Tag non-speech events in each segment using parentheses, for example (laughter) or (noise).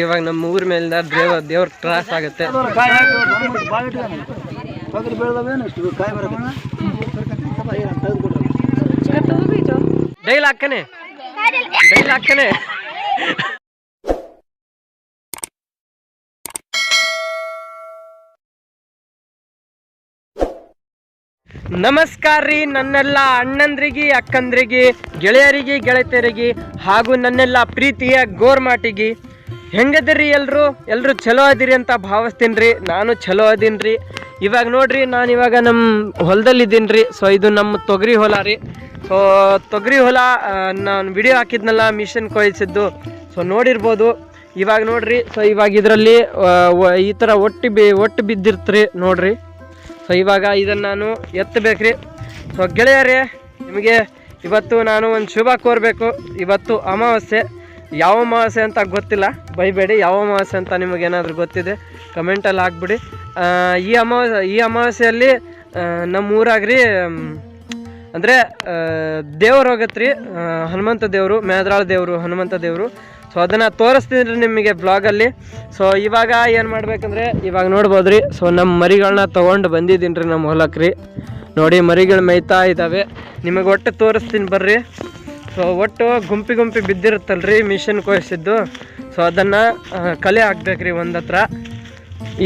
ಇವಾಗ ನಮ್ಮ ಊರ ಮೇಲಿಂದ ದೇವ, ದೇವ್ರ ಕ್ರಾಸ್ ಆಗುತ್ತೆ. ಡೈಲ್ ಹಾಕನೆ ಡೈಲ್ ಹಾಕನೆ ನಮಸ್ಕಾರ ರೀ ನನ್ನೆಲ್ಲ ಅಣ್ಣಂದ್ರಿಗೆ, ಅಕ್ಕಂದ್ರಿಗೆ, ಗೆಳೆಯರಿಗೆ, ಗೆಳತಿಯರಿಗಿ ಹಾಗೂ ನನ್ನೆಲ್ಲ ಪ್ರೀತಿಯ ಗೋರ್ಮಾಟಿಗೆ. ಹೆಂಗದಿರಿ ಎಲ್ಲರೂ ಎಲ್ಲರೂ ಚಲೋ ಅದಿರಿ ಅಂತ ಭಾವಿಸ್ತೀನಿ ರೀ ನಾನು ಚಲೋ ಅದೀನಿ ರೀ ಇವಾಗ ನೋಡ್ರಿ, ನಾನು ಇವಾಗ ನಮ್ಮ ಹೊಲದಲ್ಲಿ ಇದ್ದೀನಿ ರೀ ಸೊ ಇದು ನಮ್ಮ ತೊಗರಿ ಹೊಲ ರೀ. ಸೊ ತೊಗರಿ ಹೊಲ ನಾನು ವಿಡಿಯೋ ಹಾಕಿದ್ನಲ್ಲ ಮಿಷನ್ ಕೊಯ್ಸಿದ್ದು. ಸೊ ನೋಡಿರ್ಬೋದು. ಇವಾಗ ನೋಡ್ರಿ ಸೊ ಇವಾಗ ಇದರಲ್ಲಿ ಈ ಥರ ಒಟ್ಟು ಬಿ, ಒಟ್ಟು ಬಿದ್ದಿರ್ತ್ರಿ ನೋಡ್ರಿ. ಸೊ ಇವಾಗ ಇದನ್ನು ನಾನು ಎತ್ತಬೇಕ್ರಿ. ಸೊ ಗೆಳೆಯರೇ, ನಿಮಗೆ ಇವತ್ತು ನಾನು ಒಂದು ಶುಭ ಕೋರಬೇಕು. ಇವತ್ತು ಅಮಾವಾಸ್ಯೆ. ಯಾವ ಅಮಾವಾಸ್ಯೆ ಅಂತ ಗೊತ್ತಿಲ್ಲ, ಬೈಬೇಡಿ, ಯಾವ ಅಮಾವಾಸ್ಯೆ ಅಂತ ನಿಮಗೇನಾದರೂ ಗೊತ್ತಿದೆ ಕಮೆಂಟಲ್ಲಿ ಹಾಕ್ಬಿಡಿ. ಈ ಅಮಾವಾಸ್ಯೆ ಈ ಅಮಾವಾಸ್ಯೆಯಲ್ಲಿ ನಮ್ಮ ಊರಾಗ್ರಿ ಅಂದರೆ ದೇವ್ರು ಹೋಗತ್ರಿ ಹನುಮಂತ ದೇವರು ಮೇದ್ರಾಳ ದೇವರು, ಹನುಮಂತ ದೇವರು. ಸೊ ಅದನ್ನು ತೋರಿಸ್ತೀನಿ ನಿಮಗೆ ಬ್ಲಾಗಲ್ಲಿ ಸೊ ಇವಾಗ ಏನು ಮಾಡ್ಬೇಕಂದ್ರೆ, ಇವಾಗ ನೋಡ್ಬೋದು ರೀ ಸೊ ನಮ್ಮ ಮರಿಗಳನ್ನ ತೊಗೊಂಡು ಬಂದಿದ್ದೀನಿ ರೀ ನಮ್ಮ ಹೊಲಕ್ಕೆ ರೀ ನೋಡಿ, ಮರಿಗಳು ಮೇಯ್ತಾ ಇದ್ದಾವೆ ನಿಮಗೆ ಒಟ್ಟು ತೋರಿಸ್ತೀನಿ ಬರ್ರಿ. ಸೊ ಒಟ್ಟು ಗುಂಪಿ ಗುಂಪಿ ಬಿದ್ದಿರುತ್ತಲ್ರಿ ಮಿಷನ್ ಕೊಯ್ಸಿದ್ದು. ಸೊ ಅದನ್ನು ಕಲೆ ಹಾಕ್ಬೇಕ್ರಿ ಒಂದು ಹತ್ರ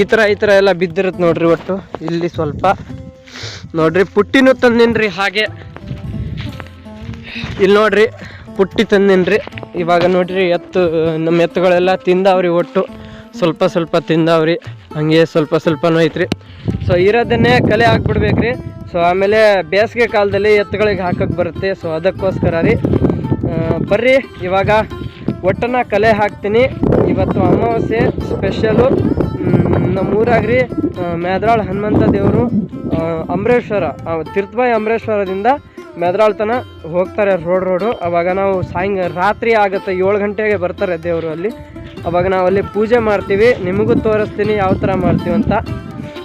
ಈ ಥರ ಈ ಥರ ಎಲ್ಲ ಬಿದ್ದಿರುತ್ತೆ ನೋಡ್ರಿ ಒಟ್ಟು. ಇಲ್ಲಿ ಸ್ವಲ್ಪ. ನೋಡ್ರಿ, ಪುಟ್ಟಿನೂ ತಂದಿನ್ರಿ ಹಾಗೆ. ಇಲ್ಲಿ ನೋಡ್ರಿ, ಪುಟ್ಟಿ ತಂದಿನ್ರಿ. ಇವಾಗ ನೋಡ್ರಿ, ಎತ್ತು, ನಮ್ಮ ಎತ್ತುಗಳೆಲ್ಲ ತಿಂದಾವ್ರಿ ಒಟ್ಟು. ಸ್ವಲ್ಪ ಸ್ವಲ್ಪ ತಿಂದಾವ್ರಿ. ಹಂಗೆ ಸ್ವಲ್ಪ ಸ್ವಲ್ಪನೂ ಐತ್ರಿ. ಸೊ ಇರೋದನ್ನೇ ಕಲೆ ಹಾಕ್ಬಿಡ್ಬೇಕ್ರಿ. ಸೊ ಆಮೇಲೆ ಬೇಸಿಗೆ ಕಾಲದಲ್ಲಿ ಎತ್ತುಗಳಿಗೆ ಹಾಕಕ್ಕೆ ಬರುತ್ತೆ. ಸೊ ಅದಕ್ಕೋಸ್ಕರ ರೀ ಬರ್ರಿ, ಇವಾಗ ಒಟ್ಟನ್ನ ಕಲೆ ಹಾಕ್ತೀನಿ. ಇವತ್ತು ಅಮಾವಾಸ್ಯೆ ಸ್ಪೆಷಲು ನಮ್ಮ ಊರಾಗ್ರಿ ಮೇದ್ರಾಳ್ ಹನುಮಂತ ದೇವರು ಅಮರೇಶ್ವರ ತೀರ್ಥಬಾಯಿ ಅಮರೇಶ್ವರದಿಂದ ಮೆದ್ರಾಳ್ ತನ ಹೋಗ್ತಾರೆ ರೋಡ್ ರೋಡು. ಅವಾಗ ನಾವು ಸಾಯಂಕ ರಾತ್ರಿ ಆಗುತ್ತೆ ಏಳು ಗಂಟೆಗೆ ಬರ್ತಾರೆ ದೇವರು ಅಲ್ಲಿ. ಅವಾಗ ನಾವು ಅಲ್ಲಿ ಪೂಜೆ ಮಾಡ್ತೀವಿ. ನಿಮಗೂ ತೋರಿಸ್ತೀನಿ ಯಾವ ಥರ ಮಾಡ್ತೀವಿ ಅಂತ.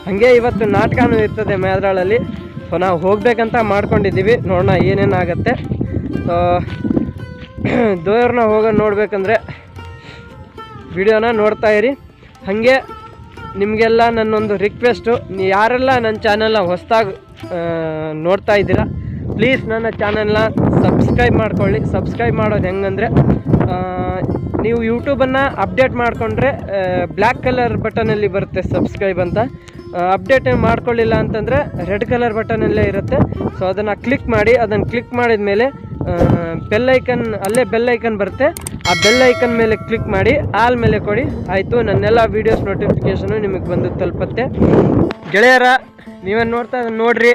ಹಾಗೆ ಇವತ್ತು ನಾಟಕನೂ ಇರ್ತದೆ ಮೇದ್ರಾಳಲ್ಲಿ ಸೊ ನಾವು ಹೋಗಬೇಕಂತ ಮಾಡ್ಕೊಂಡಿದ್ದೀವಿ. ನೋಡೋಣ ಏನೇನಾಗತ್ತೆ. ಸೊ (clears throat) ದೇವ್ರನ್ನ ಹೋಗೋ ನೋಡಬೇಕಂದ್ರೆ ವಿಡಿಯೋನ ನೋಡ್ತಾ ಇರಿ. ಹಾಗೆ ನಿಮಗೆಲ್ಲ ನನ್ನೊಂದು ರಿಕ್ವೆಸ್ಟು ಯಾರೆಲ್ಲ ನನ್ನ ಚಾನಲ್ನ ಹೊಸದಾಗಿ ನೋಡ್ತಾ ಇದ್ದೀರಾ ಪ್ಲೀಸ್ ನನ್ನ ಚಾನಲ್ನ ಸಬ್ಸ್ಕ್ರೈಬ್ ಮಾಡ್ಕೊಳ್ಳಿ. ಸಬ್ಸ್ಕ್ರೈಬ್ ಮಾಡೋದು ಹೆಂಗಂದರೆ ನೀವು ಯೂಟ್ಯೂಬನ್ನು ಅಪ್ಡೇಟ್ ಮಾಡಿಕೊಂಡ್ರೆ ಬ್ಲ್ಯಾಕ್ ಕಲರ್ ಬಟನಲ್ಲಿ ಬರುತ್ತೆ ಸಬ್ಸ್ಕ್ರೈಬ್ ಅಂತ. ಅಪ್ಡೇಟ್ ಮಾಡ್ಕೊಳ್ಳಿಲ್ಲ ಅಂತಂದರೆ ರೆಡ್ ಕಲರ್ ಬಟನಲ್ಲೇ ಇರುತ್ತೆ. ಸೊ ಅದನ್ನು ಕ್ಲಿಕ್ ಮಾಡಿ, ಅದನ್ನು ಕ್ಲಿಕ್ ಮಾಡಿದ ಮೇಲೆ ಬೆಲ್ ಐಕನ್ ಅಲ್ಲೇ ಬೆಲ್ ಐಕನ್ ಬರುತ್ತೆ. ಆ ಬೆಲ್ಲೈಕನ್ ಮೇಲೆ ಕ್ಲಿಕ್ ಮಾಡಿ, ಆಲ್ ಮೇಲೆ ಕೊಡಿ. ಆಯಿತು, ನನ್ನೆಲ್ಲ ವೀಡಿಯೋಸ್ ನೋಟಿಫಿಕೇಷನು ನಿಮಗೆ ಬಂದು ತಲುಪತ್ತೆ. ಗೆಳೆಯರ, ನೀವೇನು ನೋಡ್ತಾ ನೋಡ್ರಿ.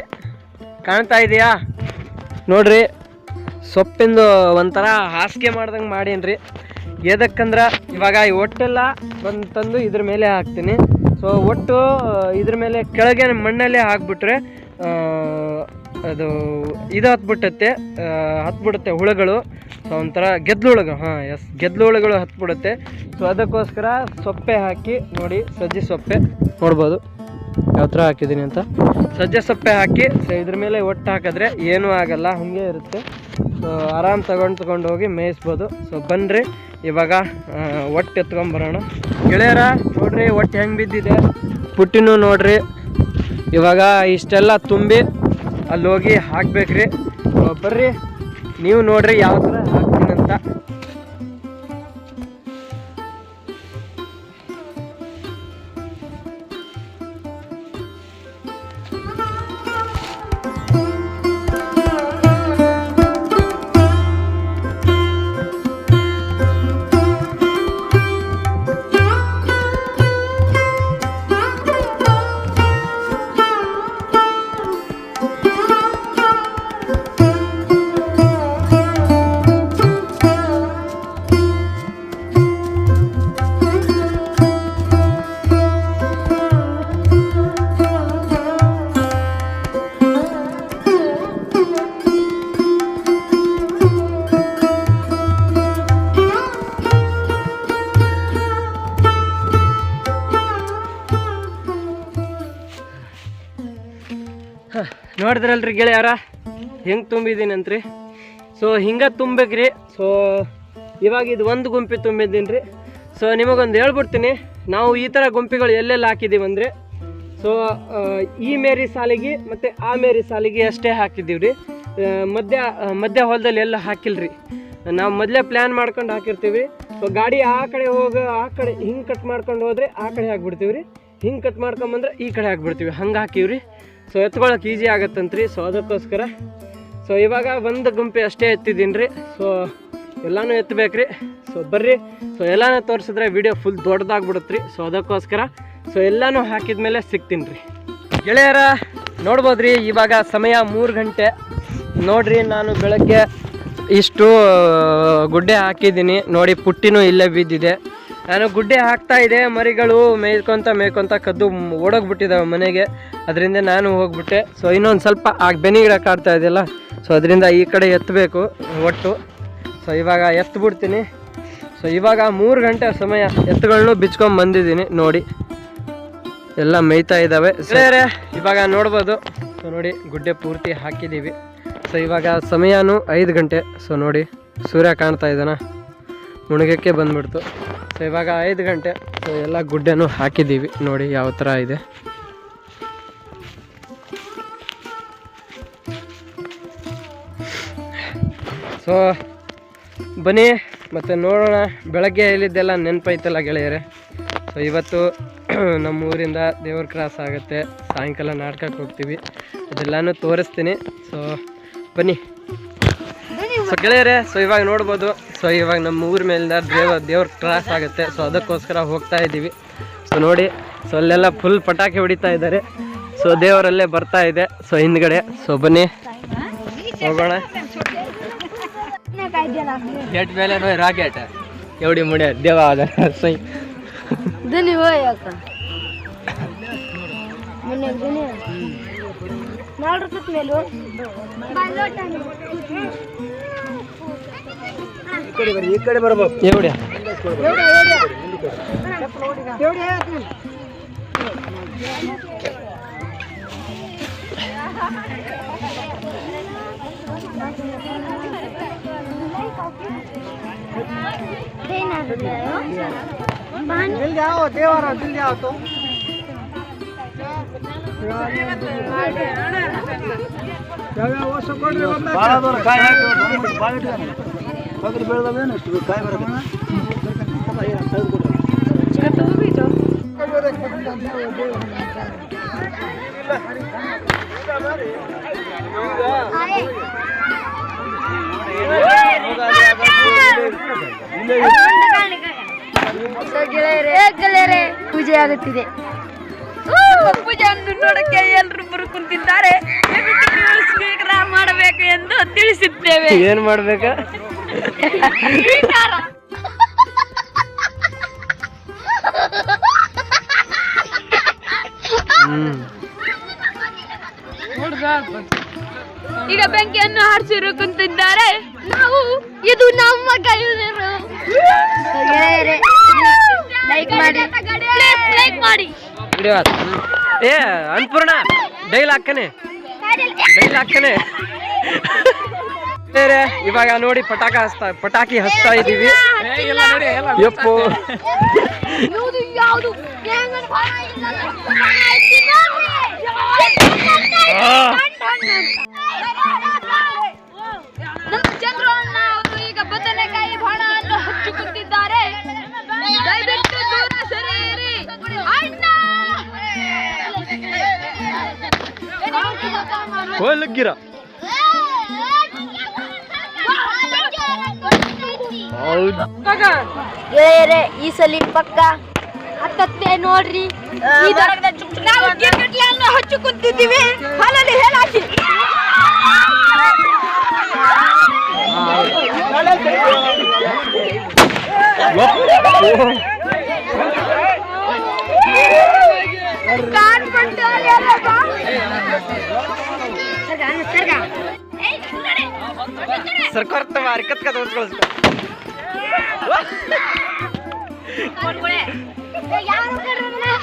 ಕಾಣ್ತಾ ಇದೆಯಾ? ನೋಡ್ರಿ. ಸೊಪ್ಪಿಂದು ಒಂಥರ ಹಾಸಿಗೆ ಮಾಡ್ದಂಗೆ ಮಾಡೀನಿ ಎದಕ್ಕಂದ್ರೆ ಇವಾಗ ಈ ಒಟ್ಟೆಲ್ಲ ಬಂದು ತಂದು ಇದ್ರ ಮೇಲೆ ಹಾಕ್ತೀನಿ. ಸೊ ಒಟ್ಟು ಇದ್ರ ಮೇಲೆ ಕೆಳಗೆ ಮಣ್ಣಲ್ಲೇ ಹಾಕ್ಬಿಟ್ರೆ ಅದು ಇದು ಹತ್ಬಿಟ್ಟತ್ತೆ ಹತ್ಬಿಡುತ್ತೆ ಹುಳುಗಳು. ಸೊ ಒಂಥರ ಗೆದ್ಲು ಹುಳುಗಳು ಹಾಂ ಎಸ್ ಗೆದ್ಲು ಹುಳುಗಳು ಹತ್ಬಿಡುತ್ತೆ. ಸೊ ಅದಕ್ಕೋಸ್ಕರ ಸೊಪ್ಪೆ ಹಾಕಿ ನೋಡಿ, ಸಜ್ಜೆ ಸೊಪ್ಪೆ ನೋಡ್ಬೋದು. ಯಾವ ಥರ ಹಾಕಿದ್ದೀನಿ ಅಂತ. ಸಜ್ಜೆ ಸೊಪ್ಪೆ ಹಾಕಿ ಸೊ ಇದ್ರ ಮೇಲೆ ಒಟ್ಟು ಹಾಕಿದ್ರೆ ಏನೂ ಆಗಲ್ಲ, ಹಾಗೆ ಇರುತ್ತೆ. ಸೊ ಆರಾಮ್ ತಗೊಂಡು ತಗೊಂಡು ಹೋಗಿ ಮೇಯಿಸ್ಬೋದು. ಸೊ ಬನ್ನಿರಿ ಇವಾಗ ಒಟ್ಟು ಎತ್ಕೊಂಬರೋಣ ಗೆಳೆಯರ, ನೋಡ್ರಿ ಒಟ್ಟು ಹೆಂಗೆ ಬಿದ್ದಿದೆ? ಪುಟ್ಟಿನೂ ನೋಡ್ರಿ. ಇವಾಗ ಇಷ್ಟೆಲ್ಲ ತುಂಬಿ ಅಲ್ಲಿ ಹೋಗಿ ಹಾಕ್ಬೇಕ್ರಿ ಬರ್ರಿ, ನೀವು ನೋಡ್ರಿ ಯಾವ ಥರ ಹಾಕ್ತೀನಂತ. ನೋಡಿದ್ರಲ್ರಿ ಗೆಳೆಯಾರ? ಹೆಂಗೆ ತುಂಬಿದ್ದೀನಿ ಅಂತ್ರಿ ಸೊ ಹಿಂಗೆ ತುಂಬೇಕ್ರಿ ಸೊ ಇವಾಗ ಇದು ಒಂದು ಗುಂಪಿ ತುಂಬಿದ್ದೀನಿ ರೀ ಸೊ ನಿಮಗೊಂದು ಹೇಳ್ಬಿಡ್ತೀನಿ. ನಾವು ಈ ಥರ ಗುಂಪಿಗಳು ಎಲ್ಲೆಲ್ಲಿ ಹಾಕಿದ್ದೀವಿ ಅಂದರೆ ಸೊ ಈ ಮೇರಿ ಸಾಲಿಗೆ ಮತ್ತು ಆ ಮೇರಿ ಸಾಲಿಗೆ ಅಷ್ಟೇ ಹಾಕಿದ್ದೀವಿ ರೀ ಮಧ್ಯ ಮಧ್ಯ ಹೊಲದಲ್ಲಿ ಎಲ್ಲ ಹಾಕಿಲ್ರಿ. ನಾವು ಮೊದಲೇ ಪ್ಲ್ಯಾನ್ ಮಾಡ್ಕೊಂಡು ಹಾಕಿರ್ತೀವಿ. ಸೊ ಗಾಡಿ ಆ ಕಡೆ ಹೋಗ, ಆ ಕಡೆ ಹಿಂಗೆ ಕಟ್ ಮಾಡ್ಕೊಂಡು ಹೋದರೆ ಆ ಕಡೆ ಹಾಕ್ಬಿಡ್ತೀವಿ ರೀ ಹಿಂಗೆ ಕಟ್ ಮಾಡ್ಕೊಂಬಂದ್ರೆ ಈ ಕಡೆ ಹಾಕ್ಬಿಡ್ತೀವಿ. ಹಂಗೆ ರೀ ಸೊ ಎತ್ಕೊಳಕ್ಕೆ ಈಸಿ ಆಗತ್ತಂತ್ರಿ. ಸೊ ಅದಕ್ಕೋಸ್ಕರ ಸೊ ಇವಾಗ ಒಂದು ಗುಂಪೆ ಅಷ್ಟೇ ಎತ್ತಿದ್ದೀನಿ ರೀ ಸೊ ಎಲ್ಲನೂ ಎತ್ತಬೇಕ್ರಿ ಸೊ ಬರ್ರಿ. ಸೊ ಎಲ್ಲನೂ ತೋರಿಸಿದ್ರೆ ವಿಡಿಯೋ ಫುಲ್ ದೊಡ್ಡದಾಗ್ಬಿಡುತ್ತೆ ರೀ ಸೊ ಅದಕ್ಕೋಸ್ಕರ ಸೊ ಎಲ್ಲನೂ ಹಾಕಿದ್ಮೇಲೆ ಸಿಗ್ತೀನಿ ರೀ ಗೆಳೆಯರ, ನೋಡ್ಬೋದ್ರಿ, ಇವಾಗ ಸಮಯ ಮೂರು ಗಂಟೆ. ನೋಡ್ರಿ, ನಾನು ಬೆಳಗ್ಗೆ ಇಷ್ಟು ಗುಡ್ಡೆ ಹಾಕಿದ್ದೀನಿ. ನೋಡಿ, ಪುಟ್ಟಿನೂ ಇಲ್ಲೇ ಬಿದ್ದಿದೆ ನಾನು ಗುಡ್ಡೆ ಹಾಕ್ತಾ ಇದೆ ಮರಿಗಳು ಮೇಯ್ಕೊಂತ ಮೇಯ್ಕೊಂತ ಕದ್ದು ಓಡೋಗ್ಬಿಟ್ಟಿದ್ದಾವೆ ಮನೆಗೆ. ಅದರಿಂದ ನಾನು ಹೋಗ್ಬಿಟ್ಟೆ. ಸೊ ಇನ್ನೊಂದು ಸ್ವಲ್ಪ ಆ ಬೆನಿ ಗಿಡ ಕಾಡ್ತಾ ಇದೆಯಲ್ಲ ಸೊ ಅದರಿಂದ ಈ ಕಡೆ ಎತ್ತಬೇಕು ಒಟ್ಟು. ಸೊ ಇವಾಗ ಎತ್ತಬಿಡ್ತೀನಿ ಸೊ ಇವಾಗ ಮೂರು ಗಂಟೆ ಸಮಯ ಎತ್ತುಗಳನ್ನು ಬಿಚ್ಕೊಂಡು ಬಂದಿದ್ದೀನಿ ನೋಡಿ. ಎಲ್ಲ ಮೇಯ್ತಾ ಇದ್ದಾವೆ. ಸರಿ ಇವಾಗ ನೋಡ್ಬೋದು. ಸೊ ನೋಡಿ ಗುಡ್ಡೆ ಪೂರ್ತಿ ಹಾಕಿದ್ದೀವಿ. ಸೊ ಇವಾಗ ಸಮಯನೂ ಐದು ಗಂಟೆ. ಸೊ ನೋಡಿ ಸೂರ್ಯ ಕಾಣ್ತಾ ಇದ್ದಾನ? ಮುಳುಗಕ್ಕೆ ಬಂದ್ಬಿಡ್ತು. ಸೊ ಇವಾಗ ಐದು ಗಂಟೆ. ಸೊ ಎಲ್ಲ ಗುಡ್ಡೆನೂ ಹಾಕಿದ್ದೀವಿ. ನೋಡಿ ಯಾವ ಥರ ಇದೆ. ಸೊ ಬನ್ನಿ, ಮತ್ತು ನೋಡೋಣ. ಬೆಳಗ್ಗೆ ಇಲ್ಲಿದ್ದೆಲ್ಲ ನೆನಪೈತಲ್ಲ ಗೆಳೆಯರೆ. ಸೊ ಇವತ್ತು (clears throat) ನಮ್ಮ ಊರಿಂದ ದೇವ್ರ ಕ್ರಾಸ್ ಆಗುತ್ತೆ. ಸಾಯಂಕಾಲ ನಾಟಕಕ್ಕೆ ಹೋಗ್ತೀವಿ. ಅದೆಲ್ಲನೂ ತೋರಿಸ್ತೀನಿ. ಸೊ ಬನ್ನಿ. ಸೊ ಗೆಳೆಯರೆ ಸೊ ಇವಾಗ ನೋಡ್ಬೋದು. ಸೊ ಇವಾಗ ನಮ್ಮ ಊರ ಮೇಲಿಂದ ದೇವ, ದೇವ್ರ ಕ್ರಾಸ್ ಆಗುತ್ತೆ. ಸೊ ಅದಕ್ಕೋಸ್ಕರ ಹೋಗ್ತಾ ಇದ್ದೀವಿ. ಸೊ ನೋಡಿ ಸೊ ಅಲ್ಲೆಲ್ಲ ಫುಲ್ ಪಟಾಕಿ ಹೊಡಿತಾ ಇದ್ದಾರೆ. ಸೊ ದೇವರಲ್ಲೇ ಬರ್ತಾ ಇದೆ. ಸೊ ಹಿಂದ್ಗಡೆ ಸೊ ಬನ್ನಿ. ಹೋಗೋಣ. ಗೇಟ್ ಮೇಲೆ ರಾಕೆಟ್. ಎವಡಿ ಮುಡಿಯ ದೇವ ಅದ ಸೈ. ನಾಲ್ಕು ರೂಪಾಯಿ ಮೇಲು ಈ ಕಡೆ ಈ ಕಡೆ ಬರಬೇಕು ಎವಡ್ಯ જલ્દી આવો તહેવારો જલ્દી આવો તો ಪಗಡಿ ಬೆಳೆದವೇನು ಕಾಯಿ ಪೂಜೆ ಆಗುತ್ತಿದೆ. ಪೂಜೆಯನ್ನು ನೋಡಕ್ಕೆ ಎಲ್ಲರೂ ಬರು ಕುಂತಿದ್ದಾರೆ. ಮಾಡಬೇಕು ಎಂದು ತಿಳಿಸುತ್ತೇವೆ ಏನು ಮಾಡ್ಬೇಕಾ? ಈಗ ಬೆಂಕಿಯನ್ನು ಹಾರಿಸಿರು ಕುಂತಿದ್ದಾರೆ. ನಾವು ಇದು ನಮ್ಮ ಕೈಯಲ್ಲಿರೋ ಲೈಕ್ ಮಾಡಿ. ಲೈಕ್ ಮಾಡಿ. ವಿಡಿಯೋ ಏ ಅನ್ಪೂರ್ಣ ಡೈಲ್ ಹಾಕನೆ ಡೈಲ್ ಹಾಕನೆ ಬೇರೆ ಇವಾಗ ನೋಡಿ ಪಟಾಕ ಹಚ್ತಾ ಪಟಾಕಿ ಹಚ್ತಾ ಇದೀವಿ ಯಪ್ಪು ಯಾವುದು ಯಾವುದು ನಮ್ಮ ಚಂದ್ರಣ್ಣ ಅವರು ಈಗ ಬದನೆಕಾಯಿ ಬಾಣವನ್ನು ಹಚ್ಚುತ್ತಿದ್ದಾರೆ ದಯವಿಟ್ಟು ದೂರ ಸರಿಯಿರಿ ಅಣ್ಣ ಗೆಳೆಯರೆ ಈ ಸಲ ಪಕ್ಕ ಹತ್ತತ್ತೆ ನೋಡ್ರಿ ನಾವು ಗಿರ್ಮಿಟ್ಲನ್ನು ಹಚ್ಚು ಕುಂತಿದ್ದೀವಿ ಹಾಲಲ್ಲಿ ಹೇಳಾಕಿ ಸರ್ಕಾರ वो एक यार कर रहा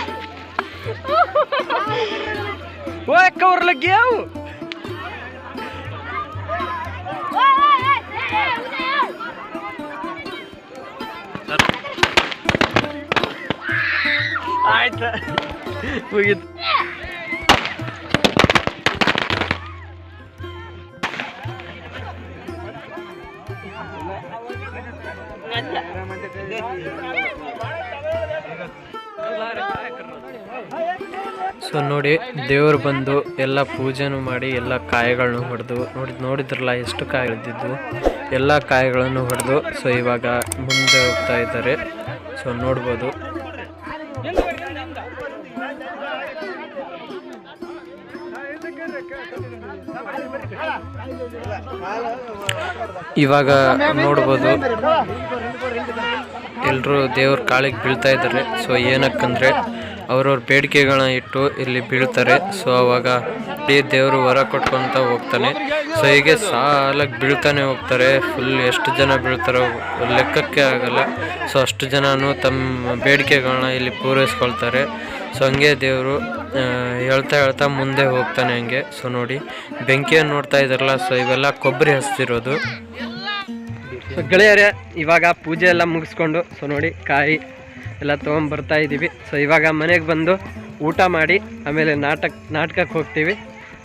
कवर लग गया वो आयत वो ಸೊ ನೋಡಿ, ದೇವರು ಬಂದು ಎಲ್ಲ ಪೂಜೆನೂ ಮಾಡಿ, ಎಲ್ಲ ಕಾಯಿಗಳನ್ನು ಹೊಡೆದು, ನೋಡಿ, ನೋಡಿದ್ರಲ್ಲ ಎಷ್ಟು ಕಾಯಿ ಇದ್ದಿದ್ದು ಎಲ್ಲ ಕಾಯಿಗಳನ್ನು ಹೊಡೆದು ಸೊ ಇವಾಗ ಮುಂದೆ ಹೋಗ್ತಾ ಇದ್ದಾರೆ. ಸೊ ನೋಡ್ಬೋದು. ಇವಾಗ ನೋಡ್ಬೋದು ಎಲ್ಲರೂ ದೇವ್ರ ಕಾಳಿಗೆ ಬೀಳ್ತಾ ಇದ್ದಾರೆ. ಸೊ ಏನಕ್ಕಂದ್ರೆ, ಅವ್ರವ್ರ ಬೇಡಿಕೆಗಳನ್ನ ಇಟ್ಟು ಇಲ್ಲಿ ಬೀಳ್ತಾರೆ. ಸೊ ಅವಾಗ ಈ ದೇವರು ವರ ಕೊಟ್ಕೊಂತ ಹೋಗ್ತಾನೆ. ಸೊ ಹೀಗೆ ಸಾಲಾಗಿ ಬೀಳ್ತಾನೆ ಹೋಗ್ತಾರೆ. ಫುಲ್ ಎಷ್ಟು ಜನ ಬೀಳ್ತಾರೋ ಲೆಕ್ಕಕ್ಕೆ ಆಗಲ್ಲ. ಸೊ ಅಷ್ಟು ಜನನು ತಮ್ಮ ಬೇಡಿಕೆಗಳನ್ನ ಇಲ್ಲಿ ಪೂರೈಸ್ಕೊಳ್ತಾರೆ. ಸೊ ಹಂಗೆ ದೇವರು ಹೇಳ್ತಾ ಹೇಳ್ತಾ ಮುಂದೆ ಹೋಗ್ತಾನೆ ಹಂಗೆ. ಸೊ ನೋಡಿ ಬೆಂಕಿಯನ್ನು ನೋಡ್ತಾ ಇದ್ದಾರಲ್ಲ. ಸೊ ಇವೆಲ್ಲ ಕೊಬ್ಬರಿ ಹಚ್ತಿರೋದು ಸೊ ಗೆಳೆಯರೇ, ಇವಾಗ ಪೂಜೆ ಎಲ್ಲ ಮುಗಿಸ್ಕೊಂಡು ಸೊ ನೋಡಿ, ಕಾಯಿ ಎಲ್ಲ ತೊಗೊಂಬರ್ತಾ ಇದ್ದೀವಿ ಸೊ ಇವಾಗ ಮನೆಗೆ ಬಂದು ಊಟ ಮಾಡಿ, ಆಮೇಲೆ ನಾಟಕ, ನಾಟಕಕ್ಕೆ ಹೋಗ್ತೀವಿ.